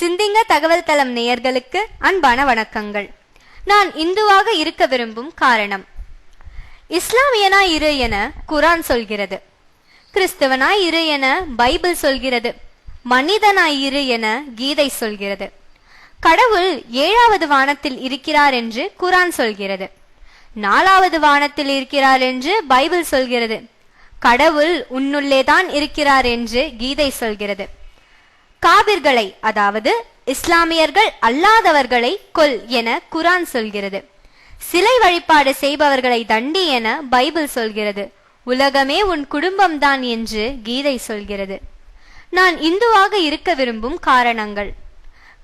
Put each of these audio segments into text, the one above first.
சிந்திங்க தகவல் தளம் நேயர்களுக்கு அன்பான வணக்கங்கள். நான் இந்துவாக இருக்க விரும்பும் காரணம். இஸ்லாமியனாய் இரு என குரான் சொல்கிறது. கிறிஸ்தவனாய் இரு என பைபிள் சொல்கிறது. மனிதனாய் இரு என கீதை சொல்கிறது. கடவுள் ஏழாவது வானத்தில் இருக்கிறார் என்று குரான் சொல்கிறது. நாலாவது வானத்தில் இருக்கிறார் என்று பைபிள் சொல்கிறது. கடவுள் உன்னுள்ளேதான் இருக்கிறார் என்று கீதை சொல்கிறது. காபிர்களை அதாவது இஸ்லாமியர்கள் அல்லாதவர்களை கொல் என குரான் சொல்கிறது. சிலை வழிபாடு செய்பவர்களை தண்டி என பைபிள் சொல்கிறது. உலகமே உன் குடும்பம்தான் என்று கீதை சொல்கிறது. நான் இந்துவாக இருக்க விரும்பும் காரணங்கள்.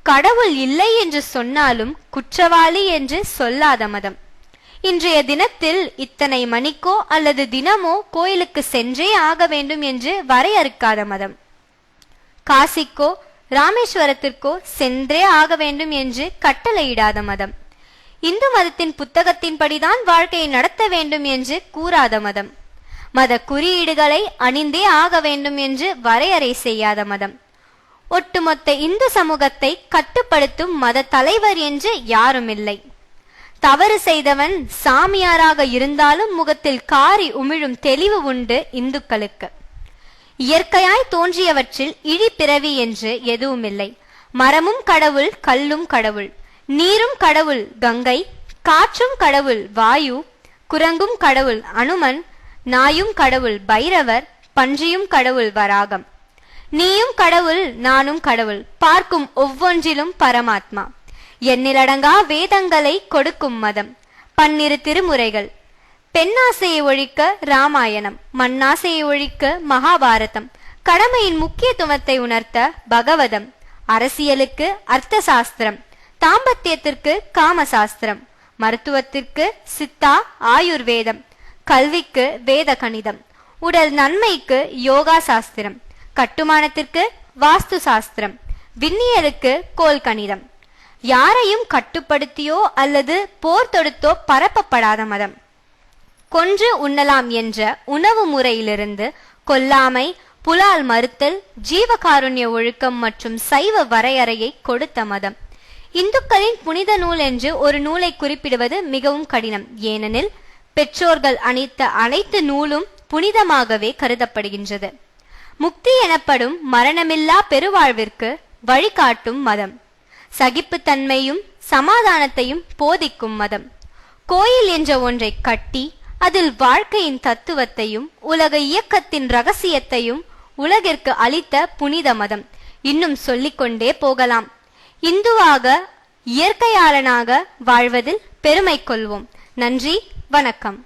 கடவுள் இல்லை என்று சொன்னாலும் குற்றவாளி என்று சொல்லாத மதம். இன்றைய தினத்தில் இத்தனை மணிக்கோ அல்லது தினமோ கோயிலுக்கு சென்றே ஆக வேண்டும் என்று வரையறுக்காத மதம். காசிக்கோ ராமேஸ்வரத்திற்கோ சென்றே ஆக வேண்டும் என்று கட்டளையிடாத மதம். இந்து மதத்தின் புத்தகத்தின்படிதான் வாழ்க்கையை நடத்த வேண்டும் என்று கூறாத மதம். மத குறியீடுகளை அணிந்தே ஆக வேண்டும் என்று வரையறை செய்யாத மதம். ஒட்டுமொத்த இந்து சமூகத்தை கட்டுப்படுத்தும் மத தலைவர் என்று யாரும் இல்லை தவறு செய்தவன் சாமியாராக இருந்தாலும் முகத்தில் காரி உமிழும் தெளிவு உண்டு இந்துக்களுக்கு. இயற்கையாய் தோன்றியவற்றில் இழிப்பிறவி என்று எதுவுமில்லை. மரமும் கடவுள் கல்லும் கடவுள். நீரும் கடவுள் கங்கை. காற்றும் கடவுள் வாயு. குரங்கும் கடவுள் அனுமன். நாயும் கடவுள் பைரவர். பன்றியும் கடவுள் வராகம். நீயும் கடவுள் நானும் கடவுள். பார்க்கும் ஒவ்வொன்றிலும் பரமாத்மா. எண்ணிலடங்கா வேதங்களை கொடுக்கும் மதம். பன்னிரு திருமுறைகள். பெண்ணாசையை ஒழிக்க ராமாயணம் மண்ணாசையை ஒழிக்க மகாபாரதம் கடமையின் முக்கியத்துவத்தை உணர்த்த பகவதம் அரசியலுக்கு அர்த்த சாஸ்திரம் தாம்பத்தியத்திற்கு காமசாஸ்திரம் மருத்துவத்திற்கு சித்தா ஆயுர்வேதம் கல்விக்கு வேத கணிதம் உடல் நன்மைக்கு யோகா சாஸ்திரம் கட்டுமானத்திற்கு வாஸ்து சாஸ்திரம் விண்ணியலுக்கு கோல் கணிதம் யாரையும் கட்டுப்படுத்தியோ அல்லது போர் தொடுத்தோ பரப்பப்படாத மதம். கொன்று உண்ணலாம் என்ற உணவு முறையிலிருந்து கொல்லாமை புலால் மறுத்தல் ஜீவகாருண்ய ஒழுக்கம் மற்றும் சைவ வரையறையை கொடுத்த மதம். இந்துக்களின் புனித நூல் என்று ஒரு நூலை குறிப்பிடுவது மிகவும் கடினம். ஏனெனில் பெற்றோர்கள் அணித்த அனைத்து நூலும் புனிதமாகவே கருதப்படுகின்றது. முக்தி எனப்படும் மரணமில்லா பெருவாழ்விற்கு வழிகாட்டும் மதம். சகிப்புத்தன்மையும் சமாதானத்தையும் போதிக்கும் மதம். கோயில் என்ற ஒன்றை கட்டி அதில் வாழ்க்கையின் தத்துவத்தையும் உலக இயக்கத்தின் ரகசியத்தையும் உலகிற்கு அளித்த புனித மதம். இன்னும் சொல்லிக்கொண்டே போகலாம். இந்துவாக இயற்கையாளனாக வாழ்வதில் பெருமை கொள்வோம். நன்றி வணக்கம்.